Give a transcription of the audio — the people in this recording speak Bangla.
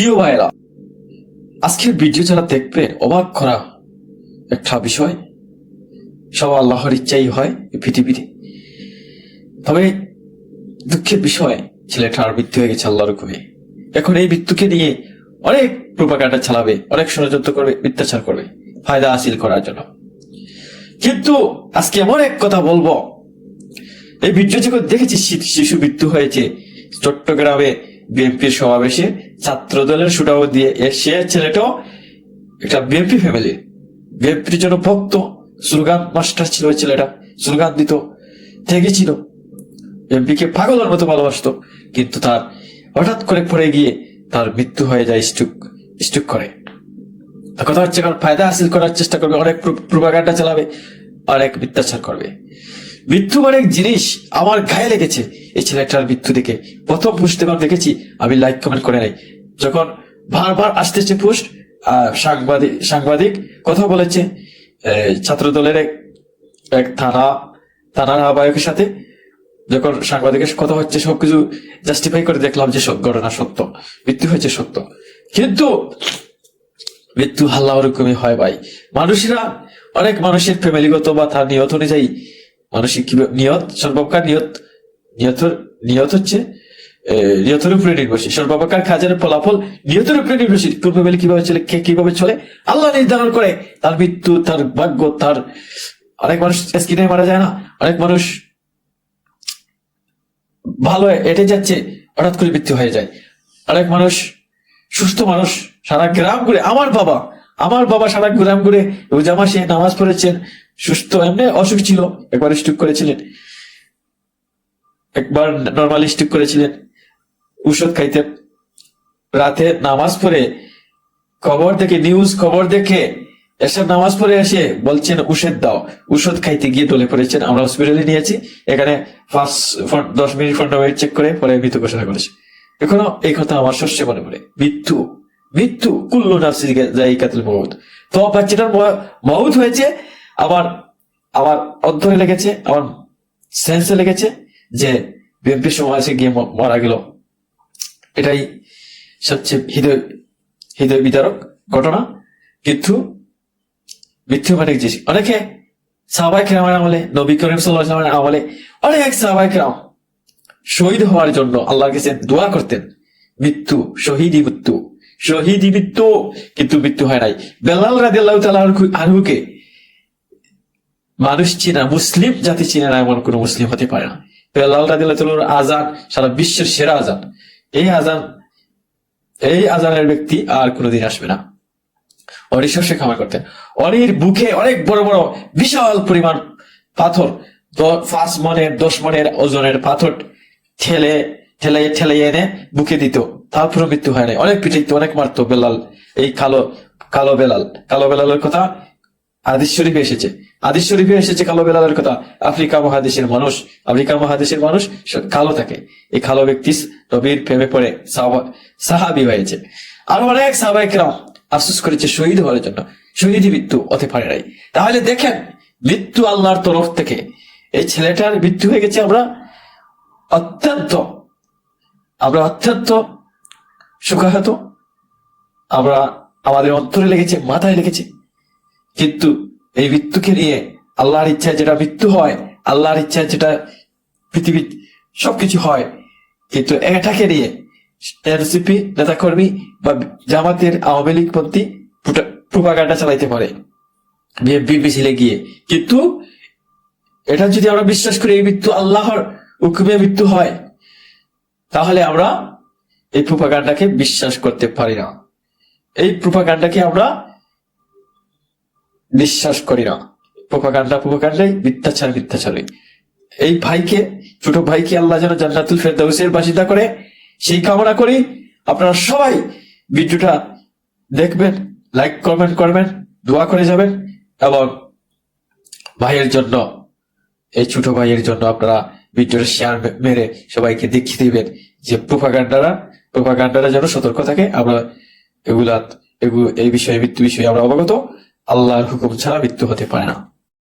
প্রিয় ভাইরা আজকের ভিডিও যারা দেখবে অবাক করা একটা বিষয়। সব আল্লাহর ইচ্ছাই হয় পৃথিবীতে। তবে দুঃখের বিষয় ছেলেটার মৃত্যু হয়ে গেছে আল্লাহর হুকুমে এখন এই মৃত্যুকে নিয়ে অনেক প্রোপাগান্ডা চালাবে, অনেক ষড়যন্ত্র করবে, মিথ্যাচার করবে, ফায়দা হাসিল করার জন্য। কিন্তু আজকে এমন এক কথা বলব, এই ভিডিও যখন দেখেছি, শিশু মৃত্যু হয়েছে, চট্টগ্রামে বিএনপির সমাবেশে ছাত্র দলের সুটাও দিয়ে এসে ছেলেটাও একটা বিএনপি ফ্যামিলি বিএনপির জন্য ভক্ত, স্লোগান মাস্টার ছিল ছেলেটা, স্লোগান দিত থেকে ছিল বিএনপিকে পাগলের মতো ভালোবাসতো, কিন্তু তার হঠাৎ করে পড়ে গিয়ে তার মৃত্যু হয়ে যায় স্টুক স্টুক করে। কথা হচ্ছে, কারণ ফায়দা হাসিল করার চেষ্টা করবে, অনেক প্রোপাগান্ডা চালাবে অনেক মিথ্যাচার করবে। মৃত্যু অনেক জিনিস আমার গায়ে লেগেছে। এই ছেলেটার মৃত্যু দেখে প্রথম বুঝতে পার দেখেছি, আমি লাইক কমেন্ট করে নাই। যখন বারবার আসতেছে পোস্ট সাংবাদিক সাংবাদিক কথা বলেছে ছাত্র দলের এক এক থানা, থানার আহ্বায়কের সাথে। যখন সাংবাদিকের কথা হচ্ছে, সবকিছু জাস্টিফাই করে দেখলাম যে ঘটনা সত্য, মৃত্যু হয়েছে সত্য। কিন্তু মৃত্যু হাল্লা ওরকমই হয় ভাই। মানুষেরা অনেক মানুষের ফ্যামিলিগত বা তার নিয়ত অনুযায়ী মানুষের কি নিয়ত সর্বপ্রকার নিয়ত নিয়ত নিয়ত হচ্ছে নিয়তের উপরে নির্ভরশীল। সর্বপ্রকার কাজের ফলাফল নিয়তের উপরে নির্ভরশীল। কোন ফ্যামিলি কীভাবে চলে, কে কীভাবে চলে? আল্লাহ নির্ধারণ করে। তার মৃত্যু, তার ভাগ্য, তার অনেক মানুষ স্কিনে মারা যায় না। অনেক মানুষ ভালো এটে যাচ্ছে, হঠাৎ করে মৃত্যু হয়ে যায়। অনেক মানুষ সুস্থ মানুষ, সারা গ্রাম ঘুরে। আমার বাবা আমার বাবা সারা গ্রাম ঘুরে রোজা মাসে নামাজ পড়েছেন। সুস্থ এমনি অসুখ ছিল। একবার স্টুক করেছিলেন। একবার নর্মাল স্টুক করেছিলেন। ঔষধ খাইতেন। রাতে নামাজ পড়ে খবর দেখে নিউজ খবর দেখে এসে নামাজ পড়ে এসে বলছেন ওষুধ দাও। ওষুধ খাইতে গিয়ে ডলে পড়েছেন। আমরা হসপিটালে নিয়েছি। এখানে ফার্স্ট দশ মিনিট মিনিট চেক করে পরে মৃত্যু ঘোষণা করেছে। এখনও এই কথা আমার শস্যে মনে পড়ে। মৃত্যু মৃত্যু, কুল্লু নার্সি জায়গাতুল মৌত তো বাচ্চাটার ম- মৌত হয়েছে আবার আমার অন্তরে লেগেছে আমার সেন্সে লেগেছে যে বিএনপির সমাজে গিয়ে মারা গেল। এটাই সবচেয়ে হৃদয় হৃদয় বিদারক ঘটনা। কিন্তু মৃত্যু অনেক জিনিস। অনেকে সাহবাই কেরামের আমলে, নবী করিম সাল্লাহ আমলে অনেক সাহবাই কেরাম শহীদ হওয়ার জন্য আল্লাহর কাছে দোয়া করতেন। মৃত্যু, শহীদি মৃত্যু শহীদি মৃত্যু, কিন্তু মৃত্যু হয় নাই। বেলাল রাজি আল্লাহ আনহুকে মানুষ চিনা মুসলিম, জাতি চিনে না এমন কোন মুসলিম হতে পারে না। রাজি আল্লাহ আজান, সারা বিশ্বের সেরা আজান। এই আজান, এই আজানের ব্যক্তি আর কোনোদিন আসবে না। অনি শস্য খামার করতেন। অনির বুকে অনেক বড় বড় বিশাল পরিমাণ পাথর পাঁচ মনের, দশ মনের ওজনের পাথর ঠেলে ঠেলে ঠেলে এনে বুকে দিত। তারপরে মৃত্যু হয় নাই। অনেক পিটাইতো, অনেক মারতো বেলাল, এই কালো কালো বেলাল। কালো বেলালের কথা আদিস শরীফে এসেছে। আদিস শরীফে এসেছে কালো বেলালের কথা। আফ্রিকা মহাদেশের মানুষ। আফ্রিকা মহাদেশের মানুষ কালো থাকে। এই কালো ব্যক্তি নবীর প্রেমে পড়ে সাহাবি হয়েছে। আর অনেক সাহাবাহিকরাম আফসোস করেছে শহীদ হওয়ার জন্য। শহীদ মৃত্যু হতে পারে নাই। তাহলে দেখেন, মৃত্যু আল্লাহর তরফ থেকে। এই ছেলেটার মৃত্যু হয়ে গেছে আমরা অত্যন্ত আমরা অত্যন্ত সুখাহত। আমরা আমাদের অন্তরে লেগেছে, মাথায় লেগেছে। কিন্তু এই মৃত্যুকে নিয়ে আল্লাহর ইচ্ছায় যেটা মৃত্যু হয়, আল্লাহর ইচ্ছায় যেটা পৃথিবীর সবকিছু হয়, কিন্তু এটাকে নিয়ে এনসিপি নেতাকর্মী বা জামাতের আওয়ামী লীগ পন্থী প্রোপাগান্ডা চালাইতে পারে। বিএনপি মিছিলে গিয়ে। কিন্তু এটা যদি আমরা বিশ্বাস করি, এই মৃত্যু আল্লাহর হুকুমে মৃত্যু হয়, তাহলে আমরা এই প্রোপাগান্ডাকে বিশ্বাস করতে পারি না। এই প্রোপাগান্ডাকে আমরা বিশ্বাস করি না। প্রোপাগান্ডা প্রোপাগান্ডাই মিথ্যাচার মিথ্যাচারই। এই ভাইকে, ছোট ভাইকে আল্লাহ যেন জান্নাতুল ফেরদাউসের বাসিন্দা করে, সেই কামনা করি। আপনারা সবাই ভিডিওটা দেখবেন লাইক কমেন্ট করবেন, দোয়া করে যাবেন এবং ভাইয়ের জন্য, এই ছোট ভাইয়ের জন্য আপনারা ভিডিওটা শেয়ার মেরে সবাইকে দেখিয়ে দিবেন যে প্রোপাগান্ডারা প্রোপাগান্ডারা যেন সতর্ক থাকে। আমরা এগুলা এগুলো এই বিষয়ে, মৃত্যু বিষয়ে আমরা অবগত। আল্লাহর হুকুম ছাড়া মৃত্যু হতে পারে না।